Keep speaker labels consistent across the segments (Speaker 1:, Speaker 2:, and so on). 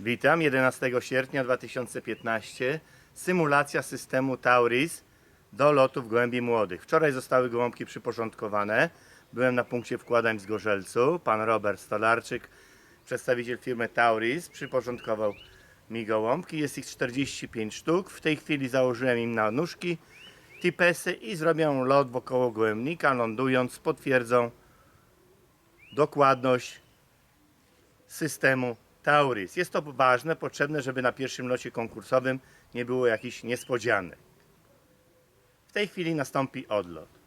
Speaker 1: Witam, 11 sierpnia 2015. Symulacja systemu Tauris do lotów gołębi młodych. Wczoraj zostały gołąbki przyporządkowane. Byłem na punkcie wkładań w Zgorzelcu. Pan Robert Stolarczyk, przedstawiciel firmy Tauris, przyporządkował mi gołąbki. Jest ich 45 sztuk. W tej chwili założyłem im na nóżki tipesy i zrobią lot wokoło gołębnika. Lądując potwierdzą dokładność systemu Tauris. Jest to ważne, potrzebne, żeby na pierwszym locie konkursowym nie było jakichś niespodzianek. W tej chwili nastąpi odlot.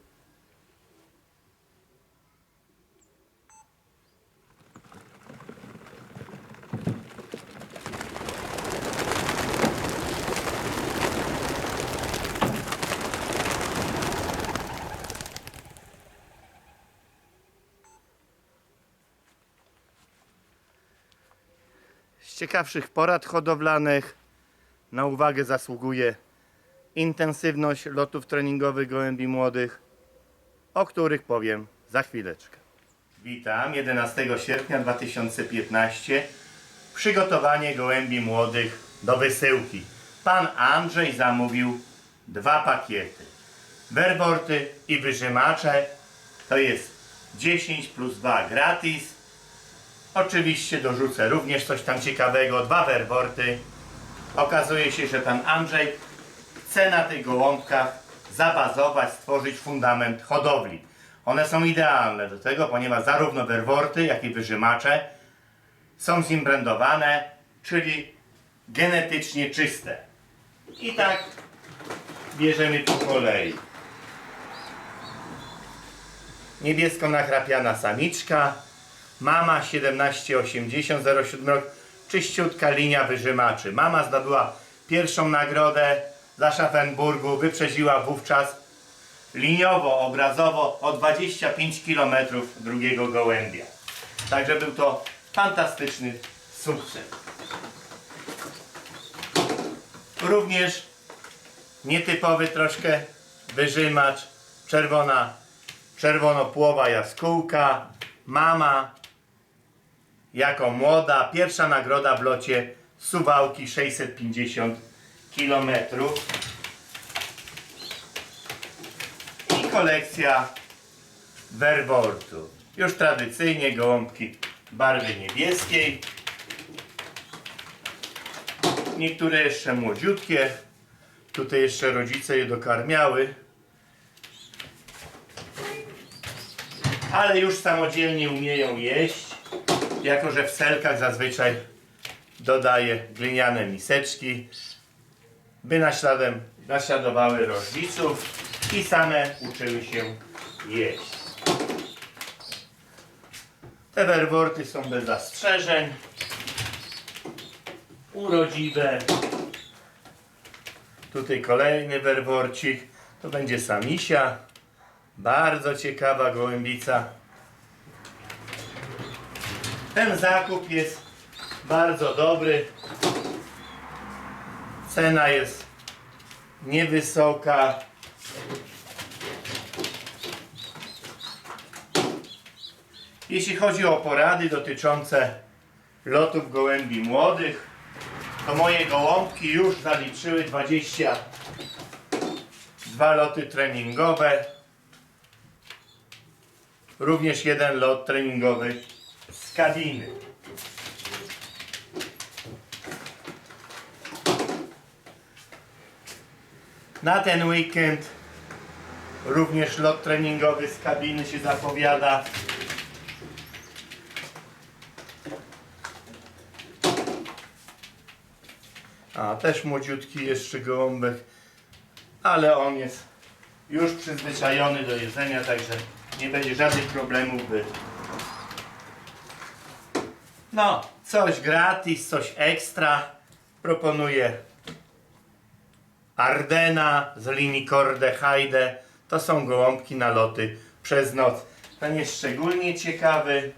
Speaker 1: Ciekawszych porad hodowlanych na uwagę zasługuje intensywność lotów treningowych gołębi młodych, o których powiem za chwileczkę. Witam, 11 sierpnia 2015. Przygotowanie gołębi młodych do wysyłki. Pan Andrzej zamówił dwa pakiety. Werborty i wyżymacze to jest 10 plus 2 gratis. Oczywiście dorzucę również coś tam ciekawego, dwa werborty. Okazuje się, że pan Andrzej chce na tych gołąbkach zabazować, stworzyć fundament hodowli. One są idealne do tego, ponieważ zarówno werworty, jak i wyżymacze są zimbrandowane, czyli genetycznie czyste. I tak bierzemy po kolei. Niebiesko nachrapiana samiczka, Mama 1780 07 rok, czyściutka linia wyżymaczy. Mama zdobyła pierwszą nagrodę za Schaffenburgu, wyprzedziła wówczas liniowo, obrazowo o 25 km drugiego gołębia. Także był to fantastyczny sukces. Również nietypowy troszkę wyżymacz, czerwona, czerwonopłowa jaskółka, mama, jako młoda, pierwsza nagroda w locie Suwałki 650 km. I kolekcja werwortu. Już tradycyjnie gołąbki barwy niebieskiej. Niektóre jeszcze młodziutkie. Tutaj jeszcze rodzice je dokarmiały. Ale już samodzielnie umieją jeść jako że w selkach zazwyczaj dodaję gliniane miseczki, by naśladem, naśladowały rodziców i same uczyły się jeść. Te werworty są bez zastrzeżeń, urodziwe. Tutaj kolejny werworcik, to będzie samisia, bardzo ciekawa gołębica. Ten zakup jest bardzo dobry. Cena jest niewysoka. Jeśli chodzi o porady dotyczące lotów gołębi młodych, to moje gołąbki już zaliczyły 22 loty treningowe. Również jeden lot treningowy z kabiny. Na ten weekend również lot treningowy z kabiny się zapowiada. A też młodziutki jeszcze gołąbek, ale on jest już przyzwyczajony do jedzenia, także nie będzie żadnych problemów, by no, coś gratis, coś ekstra. Proponuję Ardena z linii Korde Heide. To są gołąbki na loty przez noc. Ten jest szczególnie ciekawy.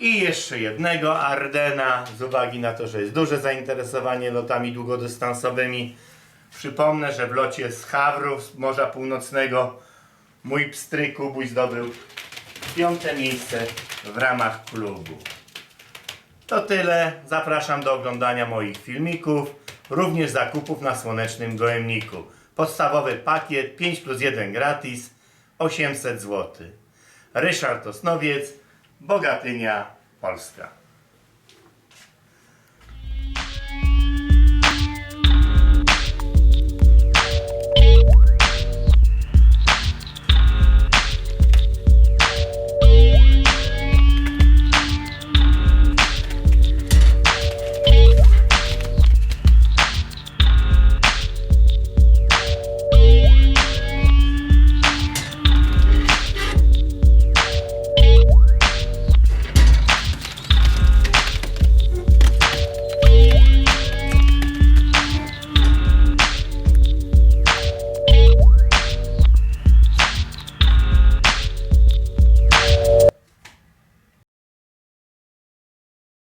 Speaker 1: I jeszcze jednego Ardena, z uwagi na to, że jest duże zainteresowanie lotami długodystansowymi. Przypomnę, że w locie z Hawru, z Morza Północnego, mój pstryk Kubuś zdobył piąte miejsce w ramach klubu. To tyle. Zapraszam do oglądania moich filmików, również zakupów na słonecznym gołębniku. Podstawowy pakiet 5 plus 1 gratis 800 zł. Ryszard Osnowiec, Bogatynia, Polska.